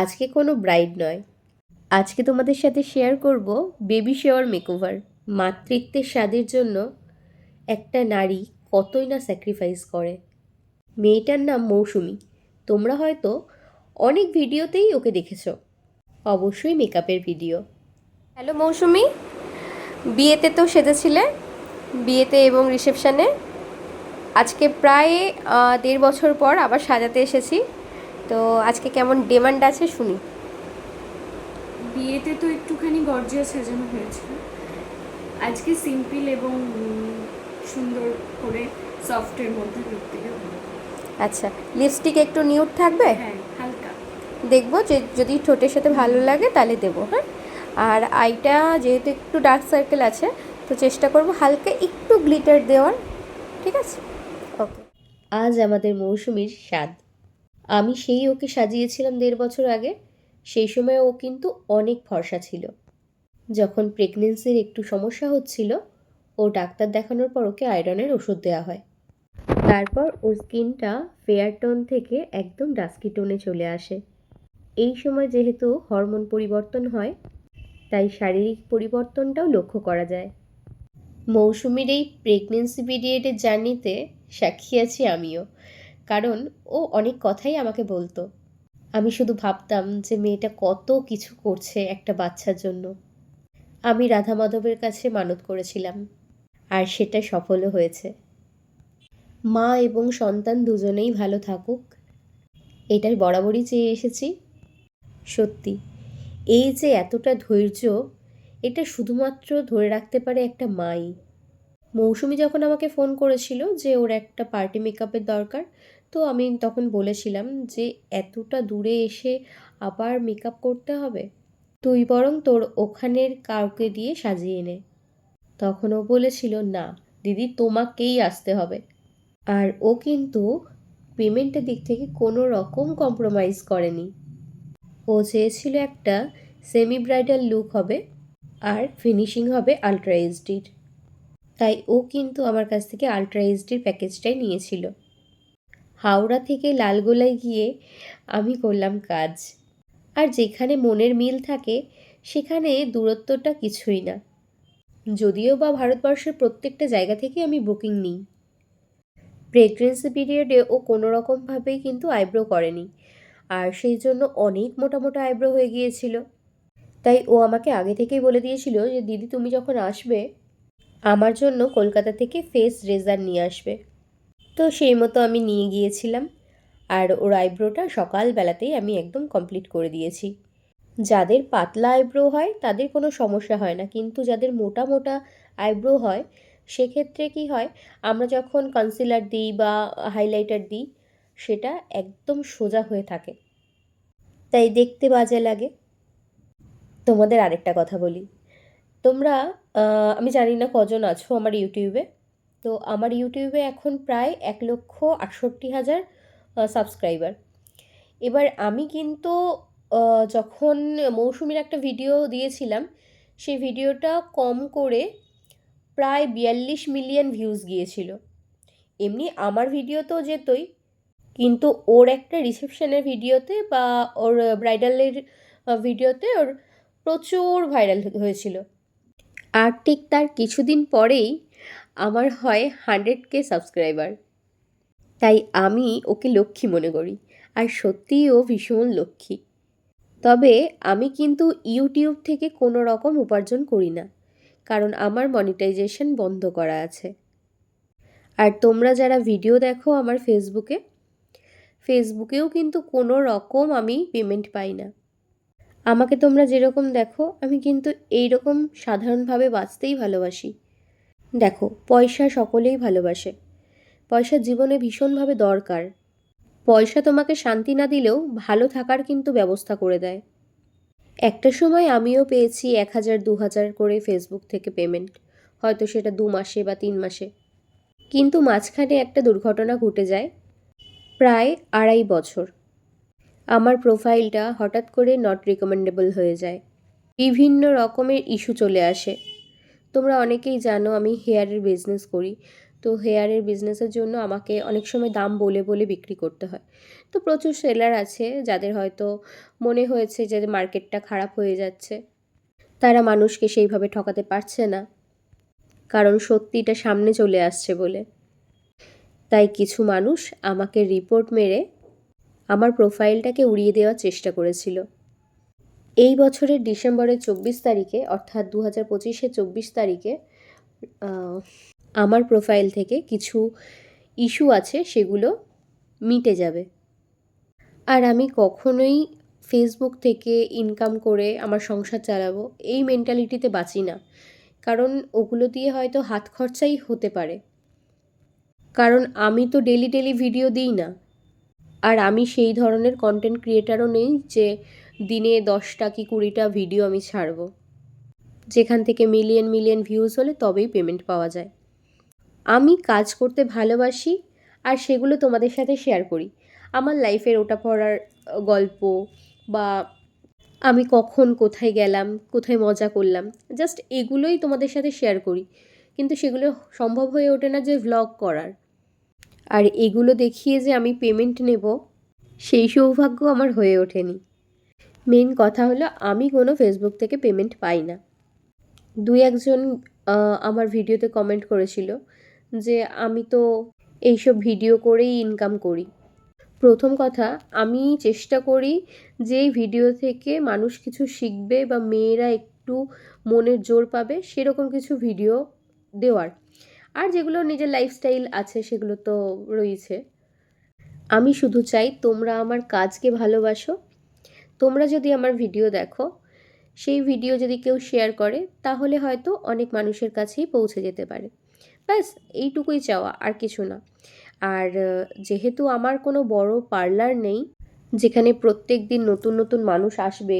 আজকে কোনো ব্রাইড নয়। আজকে তোমাদের সাথে শেয়ার করব বেবি শেওয়ার মেকওভার মাতৃত্বের স্বাদের জন্য একটা নারী কতই না স্যাক্রিফাইস করে। মেয়েটার নাম মৌসুমি, তোমরা হয়তো অনেক ভিডিওতেই ওকে দেখেছ, অবশ্যই মেকআপের ভিডিও হ্যালো মৌসুমি, বিয়েতে তো সেজেছিলে, বিয়েতে এবং রিসেপশানে আজকে প্রায় দেড় বছর পর আবার সাজাতে এসেছি। তো আজকে কেমন ডিমান্ড আছে শুনি? বিয়েতে তো একটুখানি গর্জিয়াস সাজানো হয়েছে। আজকে সিম্পল এবং সুন্দর করে সফটের মধ্যে করতে হবে। আচ্ছা লিপস্টিক একটু নিউড থাকবে? হ্যাঁ হালকা। দেখব যে যদি ঠোঁটের সাথে ভালো লাগে তাহলে দেবো হ্যাঁ? আর আইটা যেহেতু একটু ডার্ক সার্কেল আছে তো চেষ্টা করব হালকা একটু গ্লিটার দেওয়ার ঠিক আছে? ওকে আজ আমাদের মৌসুমীর স্বাদ। আমি সেই ওকে সাজিয়েছিলাম দেড় বছর আগে। সেই সময় ও কিন্তু অনেক ফর্সা ছিল। যখন প্রেগনেন্সির একটু সমস্যা হচ্ছিল, ও ডাক্তার দেখানোর পর ওকে আয়রনের ওষুধ দেওয়া হয়। তারপর ওর স্কিনটা ফেয়ার টোন থেকে একদম ডাস্কি টোনে চলে আসে। এই সময় যেহেতু হরমোন পরিবর্তন হয়, তাই শারীরিক পরিবর্তনটাও লক্ষ্য করা যায়। মৌসুমীর এই প্রেগনেন্সি পিরিয়ডের জার্নিতে সাক্ষী আছি আমিও। কারণ ও অনেক কথাই আমাকে বলতো। আমি শুধু ভাবতাম যে মেয়েটা কত কিছু করছে একটা বাচ্চার জন্য। আমি রাধা মাধবের কাছে মানত করেছিলাম, আর সেটা সফলও হয়েছে। মা এবং সন্তান দুজনেই ভালো থাকুক এটাই বরাবরই চেয়ে এসেছি। সত্যি, এই যে এতটা ধৈর্য, এটা শুধুমাত্র ধরে রাখতে পারে একটা মাই। মৌসুমি যখন আমাকে ফোন করেছিল যে ওর একটা পার্টি মেকআপের দরকার, তো আমি তখন বলেছিলাম যে এতটা দূরে এসে আবার মেকআপ করতে হবে? তুই বরং তোর ওখানের কাউকে দিয়ে সাজিয়ে নে। তখন ও বলেছিল, না, দিদি তোমাকেই আসতে হবে। আর ও কিন্তু পেমেন্টের দিক থেকে কোনো রকম কম্প্রোমাইজ করেনি। ও চেয়েছিল একটা সেমি ব্রাইডাল লুক হবে আর ফিনিশিং হবে আলট্রা এইচডির তাই ও কিন্তু আমার কাছ থেকে আলট্রা এইচডির প্যাকেজটাই নিয়েছিল। হাওড়া থেকে লালগোলায় গিয়ে আমি করলাম কাজ। আর যেখানে মনের মিল থাকে, সেখানে দূরত্বটা কিছুই না। যদিও বা ভারতবর্ষের প্রত্যেকটা জায়গা থেকে আমি বুকিং নিই। প্রেগনেন্সি পিরিয়ডে ও কোনো রকমভাবেই কিন্তু আইব্রো করেনি। আর সেই জন্য অনেক মোটা মোটা আইব্রো হয়ে গিয়েছিল। তাই ও আমাকে আগে থেকেই বলে দিয়েছিল যে, দিদি, তুমি যখন আসবে আমার জন্য কলকাতা থেকে ফেস রেজার নিয়ে আসবে। তো সেই মতো আমি নিয়ে গিয়েছিলাম। আর ওর আইব্রোটা সকালবেলাতেই আমি একদম কমপ্লিট করে দিয়েছি। যাদের পাতলা আইব্রো হয়, তাদের কোনো সমস্যা হয় না। কিন্তু যাদের মোটা মোটা আইব্রো হয়, সেক্ষেত্রে কি হয়, আমরা যখন কনসিলার দিই বা হাইলাইটার দিই, সেটা একদম সোজা হয়ে থাকে। তাই দেখতে বাজে লাগে। তোমাদের আরেকটা কথা বলি। তোমরা আমি জানি না কজন আছো আমার ইউটিউবে তো আমার ইউটিউবে এখন প্রায় এক লক্ষ আটষট্টি হাজার সাবস্ক্রাইবার এবার আমি কিন্তু যখন মৌসুমীর একটা ভিডিও দিয়েছিলাম, সেই ভিডিওটা কম করে প্রায় বিয়াল্লিশ মিলিয়ন ভিউজ গিয়েছিল। এমনি আমার ভিডিও তো যেতই, কিন্তু ওর একটা রিসেপশনের ভিডিওতে বা ওর ব্রাইডালের ভিডিওতে ওর প্রচুর ভাইরাল হয়েছিল। আর ঠিক তার কিছুদিন পরেই আমার হয় হান্ড্রেড কে সাবস্ক্রাইবার। তাই আমি ওকে লক্ষ্মী মনে করি, আর সত্যিই ও ভীষণ লক্ষ্মী। তবে আমি কিন্তু ইউটিউব থেকে কোনো রকম উপার্জন করি না, কারণ আমার মনিটাইজেশন বন্ধ করা আছে। আর তোমরা যারা ভিডিও দেখো আমার ফেসবুকে ফেসবুকেও কিন্তু কোনো রকম আমি পেমেন্ট পাই না। আমাকে তোমরা যেরকম দেখো, আমি কিন্তু এই রকম সাধারণভাবে বাঁচতেই ভালোবাসি। দেখো, পয়সা সকলেই ভালোবাসে। পয়সা জীবনে ভীষণভাবে দরকার। পয়সা তোমাকে শান্তি না দিলেও ভালো থাকার কিন্তু ব্যবস্থা করে দেয়। একটা সময় আমিও পেয়েছি এক হাজার, দু হাজার করে ফেসবুক থেকে পেমেন্ট হয়তো সেটা দু মাসে বা তিন মাসে। কিন্তু মাঝখানে একটা দুর্ঘটনা ঘটে যায়, প্রায় আড়াই বছর। আমার প্রোফাইলটা হঠাৎ করে নট রিকমেন্ডেবল হয়ে যায়। বিভিন্ন রকমের ইস্যু চলে আসে। তোমরা অনেকেই জানো আমি হেয়ারের বিজনেস করি। তো হেয়ারের বিজনেসের জন্য আমাকে অনেক সময় দাম বলে বলে বিক্রি করতে হয়। তো প্রচুর সেলার আছে যাদের হয়তো মনে হয়েছে যে মার্কেটটা খারাপ হয়ে যাচ্ছে। তারা মানুষকে সেইভাবে ঠকাতে পারছে না। কারণ সত্যিটা সামনে চলে আসছে বলে। তাই কিছু মানুষ আমাকে রিপোর্ট মেরে আমার প্রোফাইলটাকে উড়িয়ে দেওয়ার চেষ্টা করেছিল। এই বছরের ডিসেম্বরের চব্বিশ তারিখে, অর্থাৎ দু হাজার পঁচিশে চব্বিশ তারিখে আমার প্রোফাইল থেকে কিছু ইস্যু আছে, সেগুলো মিটে যাবে। আর আমি কখনোই ফেসবুক থেকে ইনকাম করে আমার সংসার চালাবো, এই মেন্টালিটিতে বাঁচি না। কারণ ওগুলো দিয়ে হয়তো হাত খরচাই হতে পারে। কারণ আমি তো ডেলি ডেলি ভিডিও দিই না। আর আমি সেই ধরনের কন্টেন্ট ক্রিয়েটারও নেই যে দিনে দশটা কি কুড়িটা ভিডিও আমি ছাড়বো। যেখান থেকে মিলিয়ন মিলিয়ন ভিউজ হলে তবেই পেমেন্ট পাওয়া যায়। আমি কাজ করতে ভালোবাসি আর সেগুলো তোমাদের সাথে শেয়ার করি। আমার লাইফের ওটা পড়ার গল্প বা আমি কখন কোথায় গেলাম, কোথায় মজা করলাম জাস্ট এগুলোই তোমাদের সাথে শেয়ার করি। কিন্তু সেগুলো সম্ভব হয়ে ওঠে না যে ভ্লগ করার। আর এগুলো দেখিয়ে যে আমি পেমেন্ট নেব, সেই সৌভাগ্য আমার হয়ে ওঠেনি। মেন কথা হলো, আমি কোনো ফেসবুক থেকে পেমেন্ট পাই না। দুই একজন আমার ভিডিওতে কমেন্ট করেছিল যে, আমি তো এইসব ভিডিও করেই ইনকাম করি। প্রথম কথা, আমি চেষ্টা করি যে ভিডিও থেকে মানুষ কিছু শিখবে বা মেয়েরা একটু মনের জোর পাবে, সেরকম কিছু ভিডিও দেওয়ার। আর যেগুলো নিজের লাইফস্টাইল আছে, সেগুলো তো রয়েছে। আমি শুধু চাই তোমরা আমার কাজকে ভালোবাসো। তোমরা যদি আমার ভিডিও দেখো, সেই ভিডিও যদি কেউ শেয়ার করে, তাহলে হয়তো অনেক মানুষের কাছেই পৌঁছে যেতে পারে। ব্যাস, এইটুকুই চাওয়া, আর কিছু না। আর যেহেতু আমার কোনো বড় পার্লার নেই, যেখানে প্রত্যেক দিন নতুন নতুন মানুষ আসবে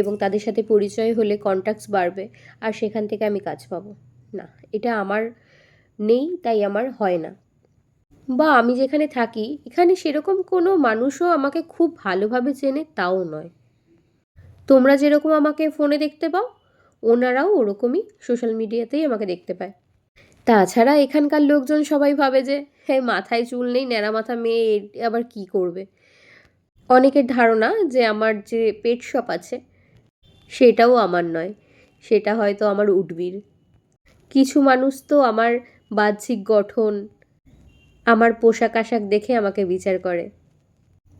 এবং তাদের সাথে পরিচয় হলে কন্ট্যাক্টস বাড়বে, আর সেখান থেকে আমি কাজ পাবো। না, এটা আমার নেই, তাই আমার হয় না। বা আমি যেখানে থাকি, এখানে সেরকম কোনো মানুষও আমাকে খুব ভালোভাবে চেনে তাও নয়। তোমরা যেরকম আমাকে ফোনে দেখতে পাও, ওনারাও ওরকমই সোশ্যাল মিডিয়াতেই আমাকে দেখতে পায়। তাছাড়া এখানকার লোকজন সবাই ভাবে যে হ্যাঁ মাথায় চুল নেই, ন্যাড়া মাথা মেয়ে আবার কি করবে? অনেকের ধারণা যে আমার যে পেট শপ আছে, সেটাও আমার নয়, সেটা হয়তো আমার উঠবির কিছু মানুষ তো আমার বাহ্যিক গঠন। আমার পোশাক আশাক দেখে আমাকে বিচার করে।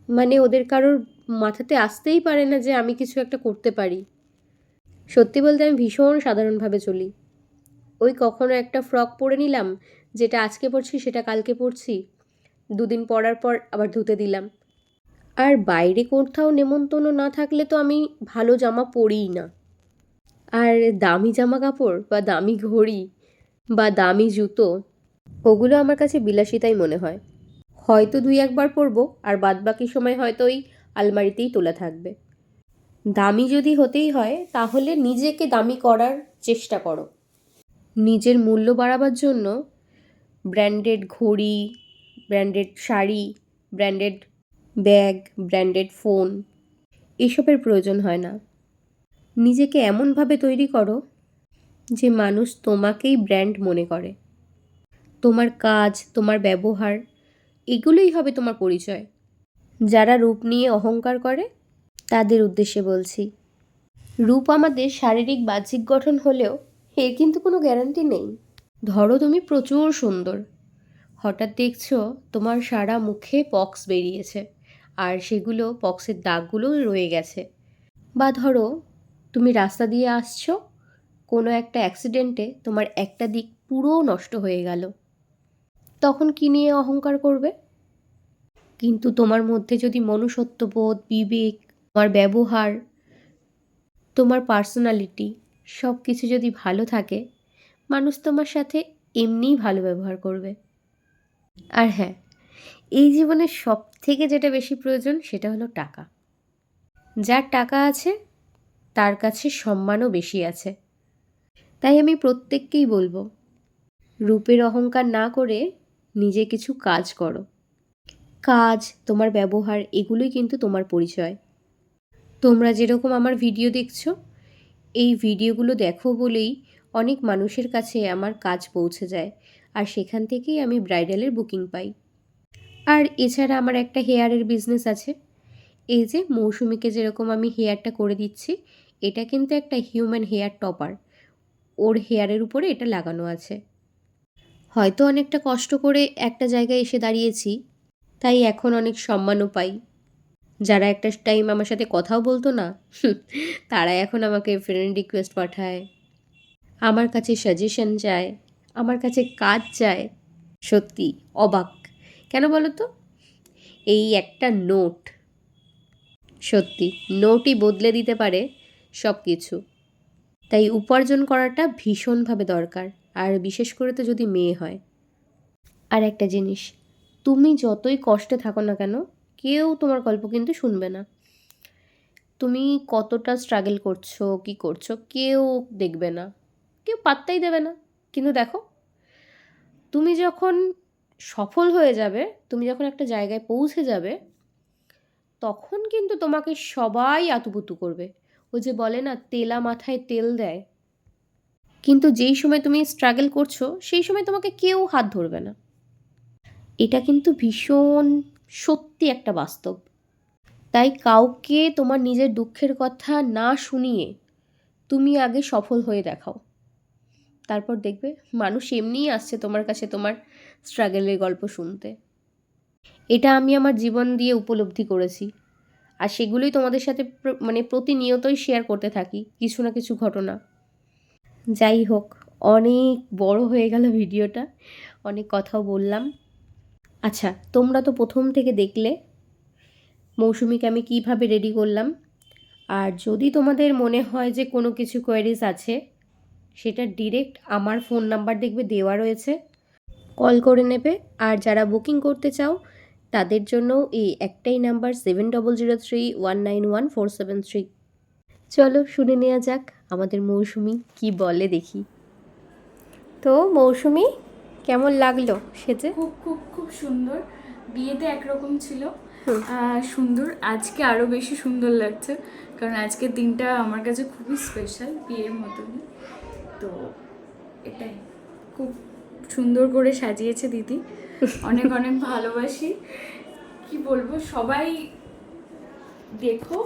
মানে ওদের কারোর মাথাতে আসতেই পারে না যে আমি কিছু একটা করতে পারি। সত্যি বলতে আমি ভীষণ সাধারণভাবে চলি। ওই কখনো একটা ফ্রক পরে নিলাম, যেটা আজকে পরছি, সেটা কালকে পরছি। দুদিন পরার পর আবার ধুতে দিলাম। আর বাইরে কোথাও নেমন্তন্ন না থাকলে তো আমি ভালো জামা পরিই না। আর দামি জামা কাপড় বা দামি ঘড়ি বা দামি জুতো, ওগুলো আমার কাছে বিলাসিতাই মনে হয়। হয়তো দুই একবার পরবো, আর বাদবাকি সময় হয়তো ওই আলমারিতেই তোলা থাকবে। দামি যদি হতেই হয়, তাহলে নিজেকে দামি করার চেষ্টা করো। নিজের মূল্য বাড়াবার জন্য ব্র্যান্ডেড ঘড়ি, branded sari, branded bag, branded phone, এসবের প্রয়োজন হয় না। নিজেকে এমনভাবে তৈরি করো যে মানুষ তোমাকেই ব্র্যান্ড মনে করে। তোমার কাজ, তোমার ব্যবহার, এগুলোই হবে তোমার পরিচয়। যারা রূপ নিয়ে অহংকার করে, তাদের উদ্দেশ্যে বলছি। রূপ আমাদের শারীরিক বাহ্যিক গঠন হলেও এর কিন্তু কোনো গ্যারান্টি নেই। ধরো তুমি প্রচুর সুন্দর। হঠাৎ দেখছ তোমার সারা মুখে পক্স বেরিয়েছে আর সেগুলো পক্সের দাগগুলো রয়ে গেছে। বা ধরো তুমি রাস্তা দিয়ে আসছো কোনো একটা অ্যাক্সিডেন্টে তোমার একটা দিক পুরো নষ্ট হয়ে গেল। তখন কি নিয়ে অহংকার করবে? কিন্তু তোমার মধ্যে যদি মনুষ্যত্ববোধ, বিবেক, তোমার ব্যবহার, তোমার পার্সোনালিটি সব কিছু যদি ভালো থাকে, মানুষ তোমার সাথে এমনিই ভালো ব্যবহার করবে। আর হ্যাঁ এই জীবনে সব থেকে যেটা বেশি প্রয়োজন সেটা হলো টাকা। যার টাকা আছে, তার কাছে সম্মানও বেশি আছে। তাই আমি প্রত্যেককেই বলব, রূপের অহংকার না করে নিজে কিছু কাজ করো। কাজ, তোমার ব্যবহার, এগুলোই কিন্তু তোমার পরিচয়। তোমরা যেরকম আমার ভিডিও দেখছ, এই ভিডিওগুলো দেখো বলেই অনেক মানুষের কাছে আমার কাজ পৌঁছে যায়, আর সেখান থেকেই আমি ব্রাইডালের বুকিং পাই। আর এছাড়া আমার একটা হেয়ারের বিজনেস আছে। এই যে, মৌসুমিকে যেরকম আমি হেয়ারটা করে দিচ্ছি, এটা কিন্তু একটা হিউম্যান হেয়ার টপার। ওর হেয়ারের উপরে এটা লাগানো আছে। হয়তো অনেকটা কষ্ট করে একটা জায়গায় এসে দাঁড়িয়েছি, তাই এখন অনেক সম্মানও পাই। যারা একটা টাইম আমার সাথে কথাও বলতো না তারা এখন আমাকে ফ্রেন্ড রিকোয়েস্ট পাঠায়। আমার কাছে সাজেশন চায়, আমার কাছে কাজ চায়। সত্যি, অবাক। কেন বলো তো? এই একটা নোট সত্যি নোটই বদলে দিতে পারে সব কিছু তাই উপার্জন করাটা ভীষণভাবে দরকার। আর বিশেষ করে তো যদি মেয়ে হয়। আর একটা জিনিস, তুমি যতই কষ্টে থাকো না কেন, কেউ তোমার গল্প কিন্তু শুনবে না। তুমি কতটা স্ট্রাগল করছ, কি করছ, কেউ দেখবে না। কেউ পাত্তাই দেবে না। কিন্তু দেখো, তুমি যখন সফল হয়ে যাবে, তুমি যখন একটা জায়গায় পৌঁছে যাবে, তখন কিন্তু তোমাকে সবাই আতুপুতু করবে। ও যে বলে না, তেলা মাথায় তেল দেয়। কিন্তু যেই সময় তুমি স্ট্রাগল করছ, সেই সময় তোমাকে কেউ হাত ধরবে না। এটা কিন্তু ভীষণ সত্যি একটা বাস্তব। তাই কাউকে তোমার নিজের দুঃখের কথা না শুনিয়ে তুমি আগে সফল হয়ে দেখাও। তারপর দেখবে মানুষ এমনিই আসছে তোমার কাছে তোমার স্ট্রাগলের গল্প শুনতে। এটা আমি আমার জীবন দিয়ে উপলব্ধি করেছি। আর সেগুলোই তোমাদের সাথে মানে প্রতিনিয়তই শেয়ার করতে থাকি, কিছু না কিছু ঘটনা। যাই হোক, অনেক বড় হয়ে গেল ভিডিওটা, অনেক কথাও বললাম। আচ্ছা তোমরা তো প্রথম থেকে দেখলে মৌসুমিকে আমি কীভাবে রেডি করলাম। আর যদি তোমাদের মনে হয় যে কোনো কিছু কোয়ারিজ আছে, সেটা ডিরেক্ট আমার ফোন নাম্বার দেখবে দেওয়া রয়েছে। কল করে নেবে। আর যারা বুকিং করতে চাও তাদের জন্য এই একটাই number seven double zero three one nine one four seven three চলো শুনে নেওয়া যাক আমাদের মৌসুমি কি বলে দেখি। তো মৌসুমি কেমন লাগল সেজে? খুব খুব খুব সুন্দর। বিয়েতে একরকম ছিল। সুন্দর। আজকে আরও বেশি সুন্দর লাগছে। কারণ আজকের দিনটা আমার কাছে খুবই স্পেশাল বিয়ের মতনই। তো এটাই। খুব সুন্দর করে সাজিয়েছে দিদি। অনেক অনেক ভালোবাসি। কি বলব? সবাই দেখো।